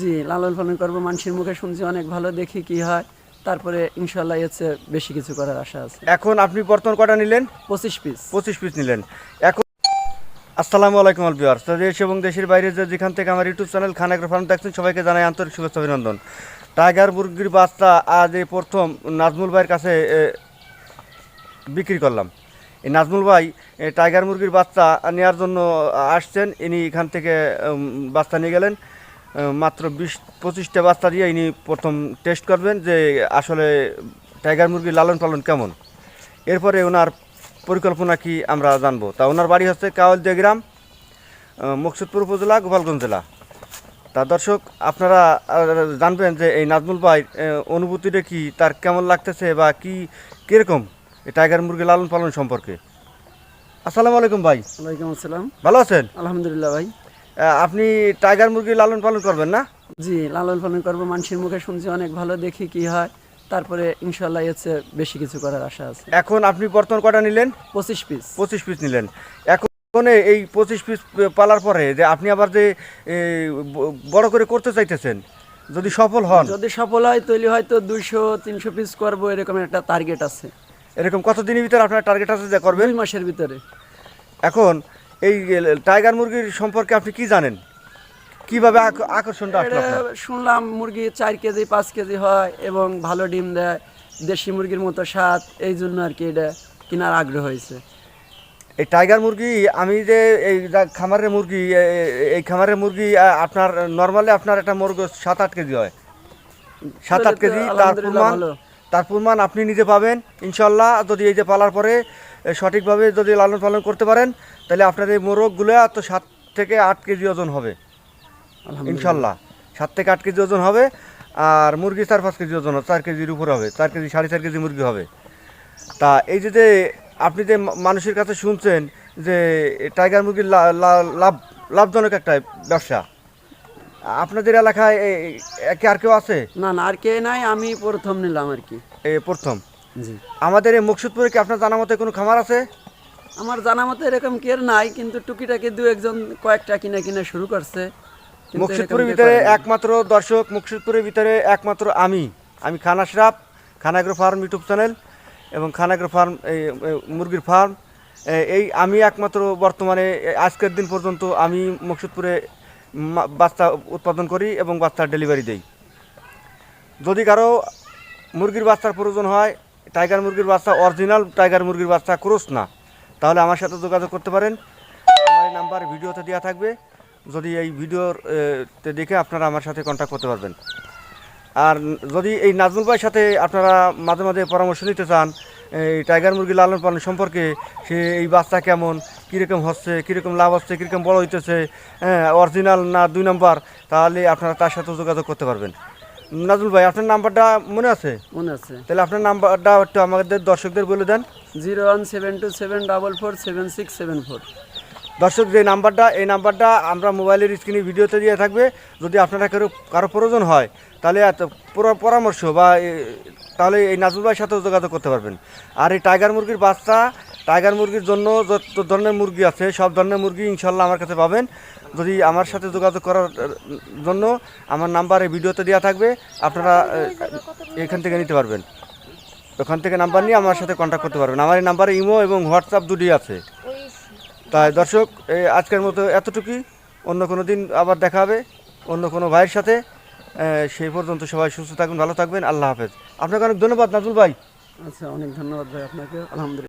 জি লালন পালন করব মানুষের মুখে শুনছি অনেক ভালো দেখি কি হয়। তারপরে ইনশাল্লাহ এসে বেশি কিছু করার আশা আছে। এখন আপনি বর্তমান কটা নিলেন? পঁচিশ পিস। পঁচিশ পিস নিলেন। এখন আসসালামু আলাইকুম আল বিহার তো দেশ এবং দেশের বাইরে যে যেখান থেকে আমার ইউটিউব চ্যানেল খানাগ্রা ফার্ম দেখছেন সবাইকে জানাই আন্তরিক শুভেচ্ছা অভিনন্দন। টাইগার মুরগির বাচ্চা আজ এই প্রথম নাজমুল ভাইয়ের কাছে বিক্রি করলাম। এই নাজমুল ভাই টাইগার মুরগির বাচ্চা নেওয়ার জন্য আসছেন ইনি এখান থেকে বাচ্চা নিয়ে গেলেন। মাত্র বিশ পঁচিশটা বাচ্চা দিয়ে ইনি প্রথম টেস্ট করবেন যে আসলে টাইগার মুরগির লালন পালন কেমন। এরপরে ওনার পরিকল্পনা কি আমরা জানব। তা ওনার বাড়ি হচ্ছে কাওয়ালদিয়া গ্রাম মুকসুদপুর উপজেলা গোপালগঞ্জ জেলা। তা দর্শক আপনারা জানবেন যে এই নাজমুল ভাই অনুভূতিটা কি তার কেমন লাগতেছে বা কি কীরকম এই টাইগার মুরগি লালন পালন সম্পর্কে। আসসালামু আলাইকুম ভাই। ওয়ালাইকুম আসসালাম। ভালো আছেন? আলহামদুলিল্লাহ ভাই। আপনি টাইগার মুরগি লালন পালন করবেন না? জি লালন পালন করব মানুষের মুখে শুনছি অনেক ভালো দেখি কি হয়। তারপরে ইনশাল্লাহ এসে বেশি কিছু করার আশা আছে। এখন আপনি বর্তমান কটা নিলেন? পঁচিশ পিস। পঁচিশ পিস নিলেন। এখন এই পঁচিশ পিস পালার পরে যে আপনি আবার যে বড় করে করতে চাইতেছেন যদি সফল হন। যদি সফল হয় তাহলে হয়তো দুইশো তিনশো পিস করব এরকম একটা টার্গেট আছে। এরকম কতদিনের ভিতরে আপনার টার্গেট আছে যে করবেন? দুই মাসের ভিতরে। এখন এই টাইগার মুরগির সম্পর্কে আপনি কি জানেন? কীভাবে আকর্ষণটা শুনলাম মুরগি চার কেজি পাঁচ কেজি হয় এবং ভালো ডিম দেয় দেশি মুরগির মতো স্বাদ এই জন্য আর কি এটা কেনার আগ্রহ হয়েছে। এই টাইগার মুরগি আমি যে এই খামারের মুরগি এই খামারের মুরগি আপনার নর্মালি আপনার একটা মুরগ সাত আট কেজি হয়। সাত আট কেজি তার প্রমাণ তার প্রমাণ আপনি নিজে পাবেন ইনশাল্লাহ। যদি এই যে পালার পরে সঠিকভাবে যদি লালন পালন করতে পারেন তাহলে আপনার এই মোরগগুলো তো সাত থেকে আট কেজি ওজন হবে। ইনশাল্লাহ। সাত থেকে আট কেজি ওজন হবে আর মুরগি চার পাঁচ কেজি ওজন হবে, চার কেজির উপরে হবে চার কেজি সাড়ে চার কেজি মুরগি হবে। তা এই যে যে আপনি যে মানুষের কাছে শুনছেন যে টাইগার মুরগির লাভ লাভজনক একটা ব্যবসা আপনাদের এলাকায় কি আর কেউ আছে? না না আর কে নাই আমি প্রথম নিলাম আর কি। এ প্রথম। জি। আমাদের এই মুকসুদপুরে কি আপনার জানা মতে কোনো খামার আছে? আমার জানা মতো এরকম কেউ নাই কিন্তু টুকিটাকি দু একজন কয়েকটা কিনে কিনে শুরু করছে। মুকসুদপুরের ভিতরে একমাত্র দর্শক মুকসুদপুরের ভিতরে একমাত্র আমি। আমি Khan Ashraf Khanagro farm YouTube channel এবং খানাগ্রো ফার্ম এই এই মুরগির ফার্ম। এই আমি একমাত্র বর্তমানে আজকের দিন পর্যন্ত আমি মুকসুদপুরে বাচ্চা উৎপাদন করি এবং বাচ্চার ডেলিভারি দেই। যদি কারও মুরগির বাচ্চার প্রয়োজন হয় টাইগার মুরগির বাচ্চা অরিজিনাল টাইগার মুরগির বাচ্চা ক্রোস না। তাহলে আমার সাথে যোগাযোগ করতে পারেন। আমার এই নাম্বার ভিডিওতে দেওয়া থাকবে। যদি এই ভিডিওর এ, তে দেখে আপনারা আমার সাথে কন্ট্যাক্ট করতে পারবেন। আর যদি এই নাজমুল ভাইয়ের সাথে আপনারা মাঝে মাঝে পরামর্শ নিতে চান এই টাইগার মুরগি লালন পালন সম্পর্কে সে এই বাচ্চা কেমন কীরকম হচ্ছে কীরকম লাভ হচ্ছে কীরকম বড় হইতেছে হ্যাঁ অরিজিনাল না দুই নম্বর তাহলে আপনারা তার সাথে যোগাযোগ করতে পারবেন। নাজমুল ভাই আপনার নাম্বারটা মনে আছে? মনে আছে। তাহলে আপনার নাম্বারটা একটু আমাদের দর্শকদের বলে দেন। Zero one seven two seven double four seven six seven four. দর্শক যে নাম্বারটা এই নাম্বারটা আমরা মোবাইলের স্ক্রিনে ভিডিওতে দিয়ে থাকবে। যদি আপনারা কারও কারও প্রয়োজন হয় তাহলে এত পুরো পরামর্শ বা তাহলে এই নাজমুল ভাইয়ের সাথেও যোগাযোগ করতে পারবেন। আর এই টাইগার মুরগির বাচ্চা টাইগার মুরগির জন্য যত ধরনের মুরগি আছে, সব ধরনের মুরগি ইনশাল্লাহ আমার কাছে পাবেন। যদি আমার সাথে যোগাযোগ করার জন্য আমার নাম্বার এই ভিডিওতে দেওয়া থাকবে, আপনারা এখান থেকে নিতে পারবেন। ওখান থেকে নাম্বার নিয়ে আমার সাথে কন্ট্যাক্ট করতে পারবেন। আমার এই নাম্বারে ইমো এবং হোয়াটসঅ্যাপ দুটি আছে। তাই দর্শক আজকের মতো এতটুকুই। অন্য কোনো দিন আবার দেখা হবে, অন্য কোনো ভাইয়ের সাথে। সেই পর্যন্ত সবাই সুস্থ থাকবেন, ভালো থাকবেন। আল্লাহ হাফেজ। আপনাকে অনেক ধন্যবাদ নাজুল ভাই। আচ্ছা অনেক ধন্যবাদ ভাই আপনাকে। আলহামদুলিল্লাহ।